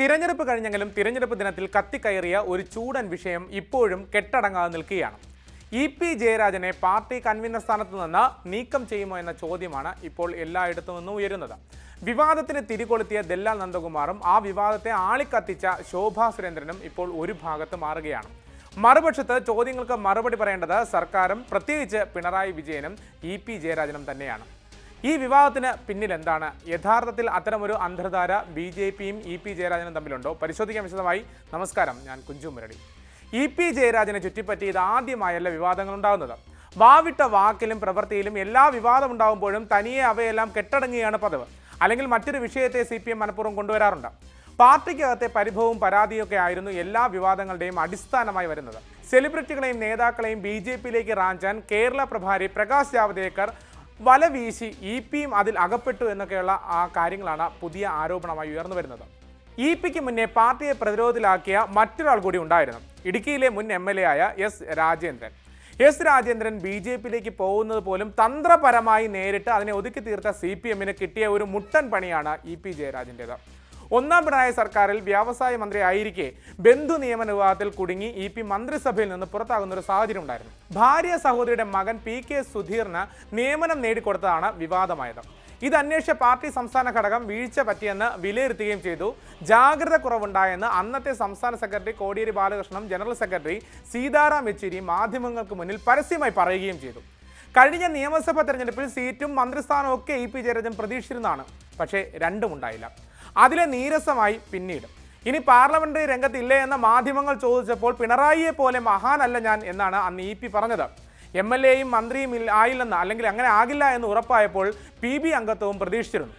തിരഞ്ഞെടുപ്പ് കഴിഞ്ഞെങ്കിലും തിരഞ്ഞെടുപ്പ് ദിനത്തിൽ കത്തിക്കയറിയ ഒരു ചൂടൻ വിഷയം ഇപ്പോഴും കെട്ടടങ്ങാതെ നിൽക്കുകയാണ്. ഇ പി ജയരാജനെ പാർട്ടി കൺവീനർ സ്ഥാനത്ത് നിന്ന് നീക്കം ചെയ്യുമോ എന്ന ചോദ്യമാണ് ഇപ്പോൾ എല്ലായിടത്തു നിന്നും ഉയരുന്നത്. വിവാദത്തിന് തിരികൊളുത്തിയ ദല്ലാൽ നന്ദകുമാറും ആ വിവാദത്തെ ആളിക്കത്തിച്ച ശോഭാ സുരേന്ദ്രനും ഇപ്പോൾ ഒരു ഭാഗത്ത് മാറുകയാണ്. മറുപക്ഷത്ത് ചോദ്യങ്ങൾക്ക് മറുപടി പറയേണ്ടത് സർക്കാരും പ്രത്യേകിച്ച് പിണറായി വിജയനും ഇ പി ജയരാജനും തന്നെയാണ്. ഈ വിവാദത്തിന് പിന്നിൽ എന്താണ്? യഥാർത്ഥത്തിൽ അത്തരമൊരു അന്തർധാര ബി ജെ പിയും ഇ പി ജയരാജനും തമ്മിലുണ്ടോ? പരിശോധിക്കാൻ വിശദമായി നമസ്കാരം ഞാൻ കുഞ്ചു മുരളി. ഇ പി ജയരാജനെ ചുറ്റിപ്പറ്റി ഇത് ആദ്യമായല്ല വിവാദങ്ങൾ ഉണ്ടാകുന്നത് വാവിട്ട വാക്കിലും പ്രവൃത്തിയിലും എല്ലാ വിവാദം ഉണ്ടാകുമ്പോഴും തനിയെ അവയെല്ലാം കെട്ടടങ്ങുകയാണ് പതിവ്. അല്ലെങ്കിൽ മറ്റൊരു വിഷയത്തെ സി പി എം മനഃപൂർവം കൊണ്ടുവരാറുണ്ട്. പാർട്ടിക്കകത്തെ പരിഭവവും പരാതിയൊക്കെ ആയിരുന്നു എല്ലാ വിവാദങ്ങളുടെയും അടിസ്ഥാനമായി വരുന്നത്. സെലിബ്രിറ്റികളെയും നേതാക്കളെയും ബി ജെ പിയിലേക്ക് റാഞ്ചാൻ കേരള പ്രഭാരി പ്രകാശ് ജാവ്ദേക്കർ വല വീശി ഇ പിയും അതിൽ അകപ്പെട്ടു എന്നൊക്കെയുള്ള ആ കാര്യങ്ങളാണ് പുതിയ ആരോപണമായി ഉയർന്നു വരുന്നത്. ഇ പിക്ക് മുന്നേ പാർട്ടിയെ പ്രതിരോധത്തിലാക്കിയ മറ്റൊരാൾ കൂടി ഉണ്ടായിരുന്നു. ഇടുക്കിയിലെ മുൻ എം എൽ എ ആയ S Rajendran. S Rajendran B J പിയിലേക്ക് പോകുന്നത് പോലും തന്ത്രപരമായി നേരിട്ട് അതിനെ ഒതുക്കി തീർത്ത സി പി എമ്മിന് കിട്ടിയ ഒരു മുട്ടൻ പണിയാണ് ഇ പി ജയരാജന്റേത്. ഒന്നാം പിണറായി സർക്കാരിൽ വ്യവസായ മന്ത്രി ആയിരിക്കെ ബന്ധു നിയമന വിവാദത്തിൽ കുടുങ്ങി ഇ പി മന്ത്രിസഭയിൽ നിന്ന് പുറത്താകുന്ന ഒരു സാഹചര്യം ഉണ്ടായിരുന്നു. ഭാര്യ സഹോദരിയുടെ മകൻ പി കെ സുധീറിന് നിയമനം നേടിക്കൊടുത്തതാണ് വിവാദമായത്. ഇത് അന്വേഷിച്ച പാർട്ടി സംസ്ഥാന ഘടകം വീഴ്ച പറ്റിയെന്ന് വിലയിരുത്തുകയും ചെയ്തു. ജാഗ്രത കുറവുണ്ടായെന്ന് അന്നത്തെ സംസ്ഥാന secretary Kodiyeri Balakrishnan general secretary Sitaram Yechury മാധ്യമങ്ങൾക്ക് മുന്നിൽ പരസ്യമായി പറയുകയും ചെയ്തു. കഴിഞ്ഞ നിയമസഭാ തെരഞ്ഞെടുപ്പിൽ സീറ്റും മന്ത്രിസ്ഥാനവും ഒക്കെ ഇ പി ജയരാജൻ പ്രതീക്ഷിച്ചിരുന്നതാണ്. പക്ഷേ രണ്ടും ഉണ്ടായില്ല. അതിലെ നീരസമായി പിന്നീട്. ഇനി പാർലമെന്ററി രംഗത്തില്ലേ എന്ന മാധ്യമങ്ങൾ ചോദിച്ചപ്പോൾ പിണറായിയെ പോലെ മഹാനല്ല ഞാൻ എന്നാണ് അന്ന് ഇ പി പറഞ്ഞത്. എം എൽ എയും മന്ത്രിയും ആയില്ലെന്ന് അല്ലെങ്കിൽ അങ്ങനെ ആകില്ല എന്ന് ഉറപ്പായപ്പോൾ പി ബി അംഗത്വവും പ്രതീക്ഷിച്ചിരുന്നു.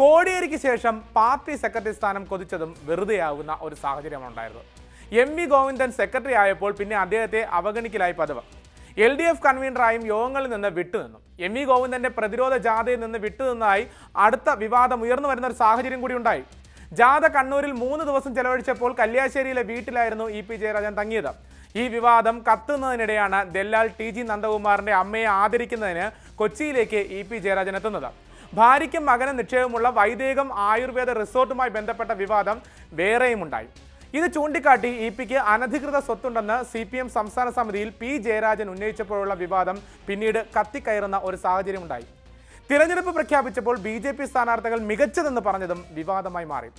കോടിയേരിക്ക് ശേഷം പാർട്ടി സെക്രട്ടറി സ്ഥാനം കൊതിച്ചതും വെറുതെയാവുന്ന ഒരു സാഹചര്യമാണ് ഉണ്ടായിരുന്നത്. എം വി ഗോവിന്ദൻ സെക്രട്ടറി ആയപ്പോൾ പിന്നെ അദ്ദേഹത്തെ അവഗണിക്കലായി പതിവ്. എൽ ഡി എഫ് കൺവീനറായും യോഗങ്ങളിൽ നിന്ന് വിട്ടുനിന്നു. എം വി ഗോവിന്ദന്റെ പ്രതിരോധ ജാഥയിൽ നിന്ന് വിട്ടുനിന്നതായി അടുത്ത വിവാദം ഉയർന്നു വരുന്ന ഒരു സാഹചര്യം കൂടി ഉണ്ടായി. ജാഥ കണ്ണൂരിൽ മൂന്ന് ദിവസം ചെലവഴിച്ചപ്പോൾ കല്യാശ്ശേരിയിലെ വീട്ടിലായിരുന്നു ഇ പി ജയരാജൻ തങ്ങിയത്. ഈ വിവാദം കത്തുന്നതിനിടെയാണ് ദല്ലാൽ ടി ജി നന്ദകുമാറിന്റെ അമ്മയെ ആദരിക്കുന്നതിന് കൊച്ചിയിലേക്ക് ഇ പി ജയരാജൻ എത്തുന്നത്. ഭാര്യയ്ക്കും മകനും നിക്ഷേപമുള്ള വൈദേകം ആയുർവേദ റിസോർട്ടുമായി ബന്ധപ്പെട്ട വിവാദം വേറെയും ഉണ്ടായി ഇത് ചൂണ്ടിക്കാട്ടി ഇ പിക്ക് അനധികൃത സ്വത്തുണ്ടെന്ന് സി പി എം സംസ്ഥാന സമിതിയിൽ പി ജയരാജൻ ഉന്നയിച്ചപ്പോഴുള്ള വിവാദം പിന്നീട് കത്തിക്കയറുന്ന ഒരു സാഹചര്യമുണ്ടായി. തിരഞ്ഞെടുപ്പ് പ്രഖ്യാപിച്ചപ്പോൾ ബി ജെ പി സ്ഥാനാർത്ഥികൾ മികച്ചതെന്ന് പറഞ്ഞതും വിവാദമായി മാറി.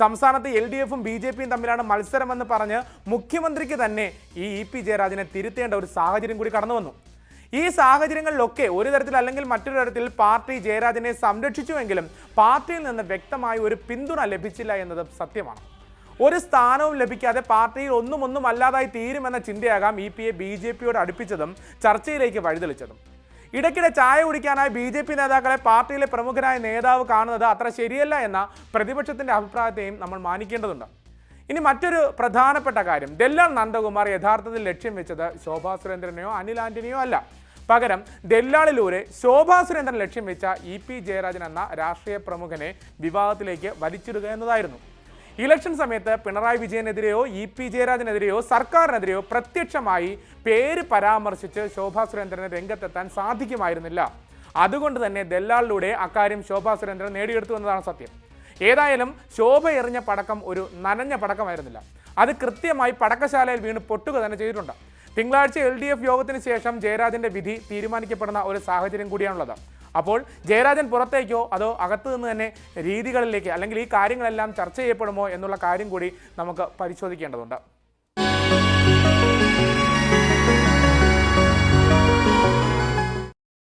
സംസ്ഥാനത്ത് എൽ ഡി എഫും ബി ജെ പിയും തമ്മിലാണ് മത്സരമെന്ന് പറഞ്ഞ് മുഖ്യമന്ത്രിക്ക് തന്നെ ഈ ഇ പി ജയരാജനെ തിരുത്തേണ്ട ഒരു സാഹചര്യം കൂടി കടന്നു വന്നു. ഈ സാഹചര്യങ്ങളിലൊക്കെ ഒരു തരത്തിൽ അല്ലെങ്കിൽ മറ്റൊരു തരത്തിൽ പാർട്ടി ജയരാജനെ സംരക്ഷിച്ചുവെങ്കിലും പാർട്ടിയിൽ നിന്ന് വ്യക്തമായ ഒരു പിന്തുണ ലഭിച്ചില്ല എന്നത് സത്യമാണ്. ഒരു സ്ഥാനവും ലഭിക്കാതെ പാർട്ടിയിൽ ഒന്നും ഒന്നും അല്ലാതായി തീരുമെന്ന ചിന്തയാകാം ഇ പിയെ ബി ജെ പിയോട് അടുപ്പിച്ചതും ചർച്ചയിലേക്ക് വഴിതെളിച്ചതും. ഇടയ്ക്കിടെ ചായ കുടിക്കാനായി ബി ജെ പി നേതാക്കളെ പാർട്ടിയിലെ പ്രമുഖനായ നേതാവ് കാണുന്നത് അത്ര ശരിയല്ല എന്ന പ്രതിപക്ഷത്തിന്റെ അഭിപ്രായത്തെയും നമ്മൾ മാനിക്കേണ്ടതുണ്ട്. ഇനി മറ്റൊരു പ്രധാനപ്പെട്ട കാര്യം. ഡെല്ലർ നന്ദകുമാർ യഥാർത്ഥത്തിൽ ലക്ഷ്യം വെച്ചത് ശോഭാ സുരേന്ദ്രനെയോ അനിൽ ആന്റണിയോ അല്ല. പകരം ദെല്ലാളിലൂരെ ശോഭാ സുരേന്ദ്രൻ ലക്ഷ്യം വെച്ച ഇ പി ജയരാജൻ എന്ന രാഷ്ട്രീയ പ്രമുഖനെ വിവാദത്തിലേക്ക് വലിച്ചിടുക എന്നതായിരുന്നു. ഇലക്ഷൻ സമയത്ത് പിണറായി വിജയനെതിരെയോ ഇ പി ജയരാജനെതിരെയോ സർക്കാരിനെതിരെയോ പ്രത്യക്ഷമായി പേര് പരാമർശിച്ച് ശോഭാ സുരേന്ദ്രന് രംഗത്തെത്താൻ സാധിക്കുമായിരുന്നില്ല. അതുകൊണ്ട് തന്നെ ദല്ലാളിലൂടെ അക്കാര്യം ശോഭാ സുരേന്ദ്രൻ നേടിയെടുത്തു എന്നതാണ് സത്യം. ഏതായാലും ശോഭ എറിഞ്ഞ പടക്കം ഒരു നനഞ്ഞ പടക്കമായിരുന്നില്ല. അത് കൃത്യമായി പടക്കശാലയിൽ വീണ് പൊട്ടുക തന്നെ ചെയ്തിട്ടുണ്ട്. തിങ്കളാഴ്ച എൽ ഡി എഫ് യോഗത്തിന് ശേഷം ജയരാജന്റെ വിധി തീരുമാനിക്കപ്പെടുന്ന ഒരു സാഹചര്യം കൂടിയാണുള്ളത്. അപ്പോൾ ജയരാജൻ പുറത്തേക്കോ അതോ അകത്തു നിന്ന് തന്നെ രീതികളിലേക്ക് അല്ലെങ്കിൽ ഈ കാര്യങ്ങളെല്ലാം ചർച്ച ചെയ്യപ്പെടുമോ എന്നുള്ള കാര്യം കൂടി നമുക്ക് പരിശോധിക്കേണ്ടതുണ്ട്.